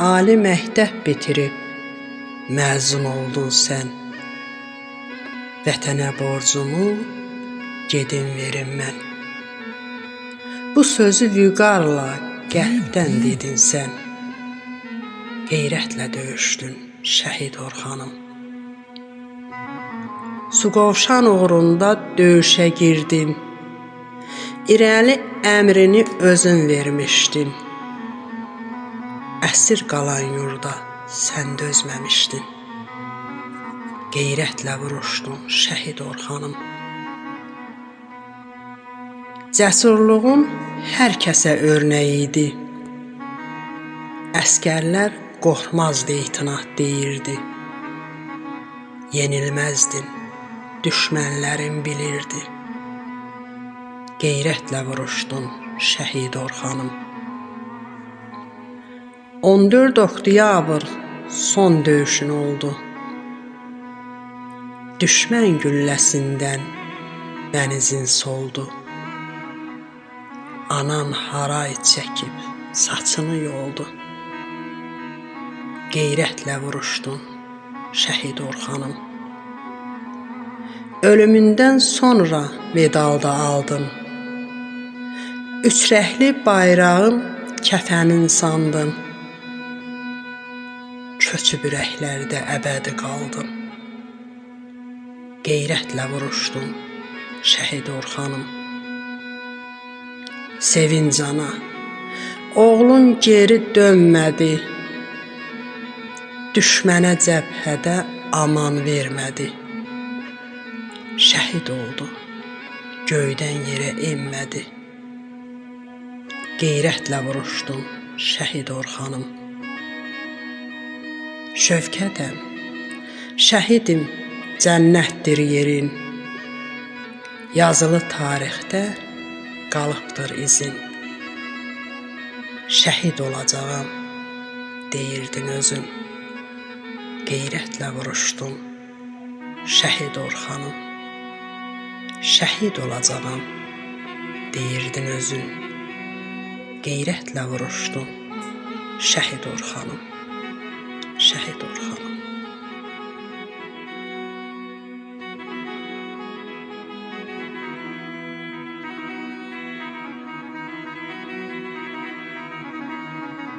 Ali məktəb bitirib məzun oldun sən. Vətənə borcumu gedim verim mən. Bu sözü vüqarla qəlbdən dedin sən. Qeyrətlə döyüşdün şəhid Orxanım. Suqovşan uğrunda döyüşə girdin. İrəli əmrini özün vermişdin. Əsir qalan yurda sən dözməmişdin. Qeyrətlə vuruşdun şəhid Orxanım. Cəsurluğun hər kəsə örnək idi. Əskərlər qorxmazdı itinad deyirdi. Yenilməzdin, düşmənlərin bilirdi. Qeyrətlə vuruşdun şəhid Orxanım. 14 oktyabr son döyüşün oldu. Düşmən gülləsindən dənizin soldu. Anan haray çəkib saçını yoldu. Qeyrətlə vuruşdun şəhid Orxanım. Ölümündən sonra medal da aldın. Üç rəhli bayrağın kəfənin sandın köçüb ürəklərdə əbədi qaldın. Qeyrətlə vuruşdun şəhid Orxanım. Sevinc ana, oğlun geri dönmədi. Düşmənə cəbhədə aman vermədi. Şəhid oldu. Göydən yerə enmədi. Qeyrətlə vuruşdun şəhid Orxanım. Şövkətəm, şəhidim, cənnətdir yerin. Yazılı tarixdə qalıbdır izin. Şəhid olacağam deyirdin özün. Qeyrətlə vuruşdun şəhid Orxanım. Şəhid olacağam deyirdin özün. Qeyrətlə vuruşdun şəhid Orxanım. şəhid